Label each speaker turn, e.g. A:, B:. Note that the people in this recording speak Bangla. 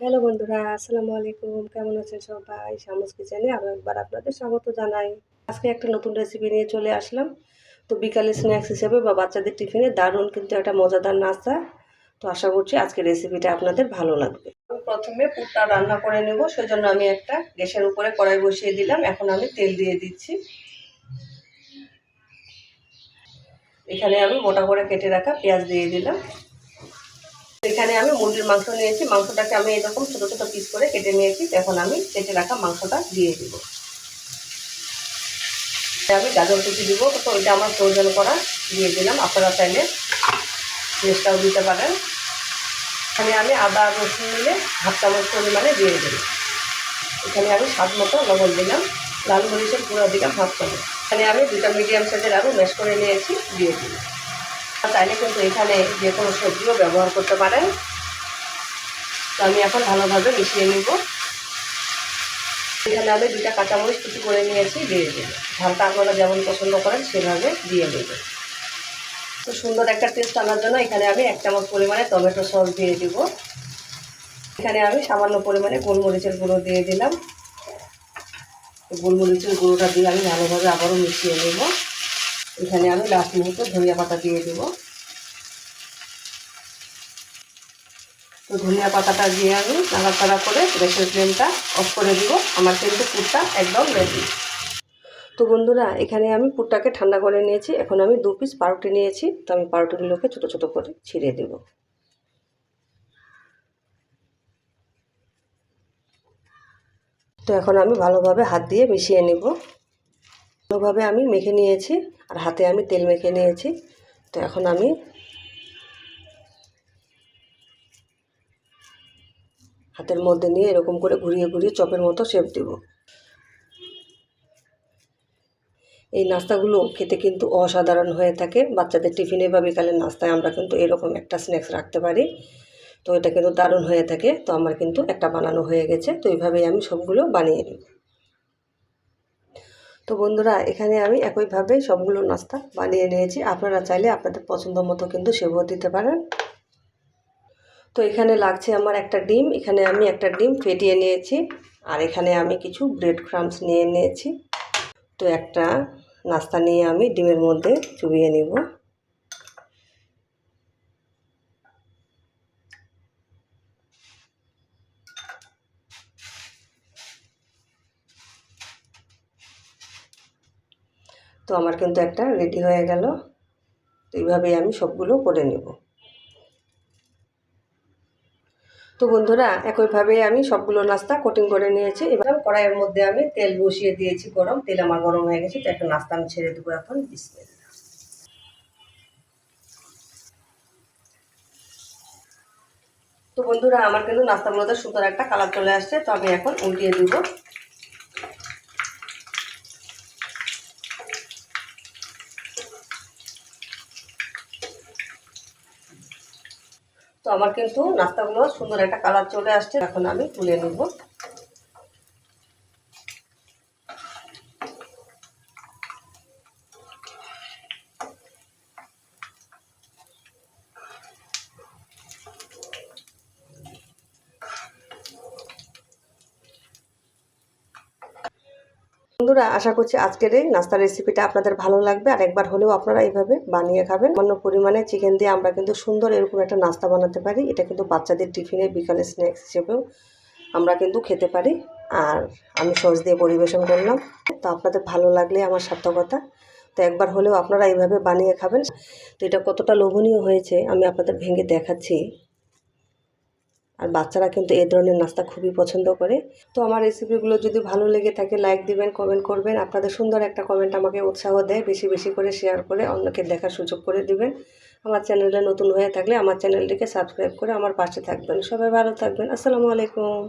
A: হ্যালো বন্ধুরা, আসসালামু আলাইকুম। কেমন আছেন সবাই? শামুস কিচেনে আরও একবার আপনাদের স্বাগত জানাই। আজকে একটা নতুন রেসিপি নিয়ে চলে আসলাম। তো বিকালে স্ন্যাক্স হিসেবে বা বাচ্চাদের টিফিনে দারুণ কিন্তু একটা মজাদার নাস্তা। তো আশা করছি আজকে রেসিপিটা আপনাদের ভালো লাগবে। প্রথমে পুরটা রান্না করে নেব, সেজন্য আমি একটা গ্যাসের উপরে কড়াই বসিয়ে দিলাম। এখন আমি তেল দিয়ে দিচ্ছি। এখানে আমি মোটা করে কেটে রাখা পেঁয়াজ দিয়ে দিলাম। এখানে আমি মুরগির মাংস নিয়েছি। মাংসটাকে আমি এরকম ছোটো ছোটো পিস করে কেটে নিয়েছি। এখন আমি কেটে রাখা মাংসটা দিয়ে দিব। আমি গাজর কুচি দিব। তো ওইটা আমার প্রয়োজন করা দিয়ে দিলাম। আপনারা চাইলে পেস্টটাও দিতে পারেন। এখানে আমি আদা, রসুন মিলে হাফ চামচ পরিমাণে দিয়ে দিলাম। এখানে আমি স্বাদ মতো লবণ দিলাম। লাল মরিচের গুঁড়ো দিলাম হাফ চামচ। এখানে আমি দুটা মিডিয়াম সাইজের আলু ম্যাশ করে নিয়েছি। দিয়ে দিলাম। চাইলে কিন্তু এখানে যে কোনো সবজিও ব্যবহার করতে পারেন। তো আমি এখন ভালোভাবে মিশিয়ে নিব। এখানে আমি দুটা কাঁচামরিচ কুচি করে নিয়েছি, দিয়ে দেবো ঝালটা আপনারা যেমন পছন্দ করেন সেভাবে দিয়ে দেবো। তো সুন্দর একটা টেস্ট আনার জন্য এখানে আমি এক চামচ পরিমাণে টমেটো সস দিয়ে দিব। এখানে আমি সামান্য পরিমাণে গোলমরিচের গুঁড়ো দিয়ে দিলাম। গোলমরিচের গুঁড়োটা দিয়ে আমি ভালোভাবে আবারও মিশিয়ে নেব। এখানে আমি লাস্ট মুহূর্তে ধনিয়া পাতা দিয়ে দেব। তো ধনিয়া পাতাটা দিয়ে আমি নাড়াচাড়া করে গ্যাসের ফ্লেমটা অফ করে দিব। আমার কিন্তু পুরটা একদম রেডি তো বন্ধুরা, এখানে আমি পুরটাকে ঠান্ডা করে নিয়েছি। এখন আমি দু পিস পাউরুটি নিয়েছি। তো আমি পাউরুটিগুলোকে ছোটো ছোটো করে ছিঁড়ে দেব। তো এখন আমি ভালোভাবে হাত দিয়ে মিশিয়ে নেব। ভালোভাবে আমি মেখে নিয়েছি আর হাতে আমি তেল মেখে নিয়েছি। তো এখন আমি হাতের মধ্যে নিয়ে এরকম করে ঘুরিয়ে ঘুরিয়ে চপের মতো শেপ দেব। এই নাস্তাগুলো খেতে কিন্তু অসাধারণ হয়ে থাকে। বাচ্চাদের টিফিনে বা বিকালের নাস্তায় আমরা কিন্তু এরকম একটা স্ন্যাক্স রাখতে পারি। তো এটা কিন্তু দারুণ হয়ে থাকে। তো আমার কিন্তু একটা বানানো হয়ে গেছে। তো এইভাবেই আমি সবগুলো বানিয়ে নিই তো বন্ধুরা, এখানে আমি একইভাবে সবগুলো নাস্তা বানিয়ে নিয়েছি। আপনারা চাইলে আপনাদের পছন্দ মতো কিন্তু সেবও দিতে পারেন। তো এখানে লাগছে আমার একটা ডিম, এখানে আমি একটা ডিম ফেটিয়ে নিয়েছি, আর এখানে আমি কিছু ব্রেড ক্রামস নিয়ে নিয়েছি। তো একটা নাস্তা নিয়ে আমি ডিমের মধ্যে চুবিয়ে নেব। তো আমার কিন্তু একটা রেডি হয়ে গেল। তো এইভাবেই আমি সবগুলো করে নেব। তো বন্ধুরা, একইভাবে আমি সবগুলো নাস্তা কোটিং করে নিয়েছি। এবার কড়াইয়ের মধ্যে আমি তেল বসিয়ে দিয়েছি গরম। তেল আমার গরম হয়ে গেছে, তো একটা নাস্তা আমি ছেড়ে দেবো এখন। বিসমিল্লাহ। তো বন্ধুরা, আমার কিন্তু নাস্তাগুলোতে সুন্দর একটা কালার চলে আসছে, তো আমি এখন উল্টিয়ে দিব। তো আমার কিন্তু নাস্তাগুলো সুন্দর একটা কালার চলে আসছে। এখন আমি তুলে নেব। বন্ধুরা, আশা করছি আজকের এই নাস্তার রেসিপিটা আপনাদের ভালো লাগবে। আর একবার হলেও আপনারা এইভাবে বানিয়ে খাবেন। অন্য পরিমাণে চিকেন দিয়ে আমরা কিন্তু সুন্দর এরকম একটা নাস্তা বানাতে পারি। এটা কিন্তু বাচ্চাদের টিফিনে বিকালে স্ন্যাক্স হিসেবেও আমরা কিন্তু খেতে পারি। আর আমি সস দিয়ে পরিবেশন করলাম। তো আপনাদের ভালো লাগলে আমার সার্থকতা। তো একবার হলেও আপনারা এইভাবে বানিয়ে খাবেন। তো এটা কতটা লোভনীয় হয়েছে আমি আপনাদের ভেঙে দেখাচ্ছি। আর বাচ্চারা কিন্তু এ ধরনের নাস্তা খুবই পছন্দ করে। তো আমার রেসিপিগুলো যদি ভালো লেগে থাকে লাইক দিবেন কমেন্ট করবেন। আপনাদের সুন্দর একটা কমেন্ট আমাকে উৎসাহ দেয়, বেশি বেশি করে শেয়ার করে অন্যকে দেখার সুযোগ করে দিবেন। আমার চ্যানেলে নতুন হয়ে থাকলে আমার চ্যানেলটিকে সাবস্ক্রাইব করে আমার পাশে থাকবেন। সবাই ভালো থাকবেন। আসসালামু আলাইকুম।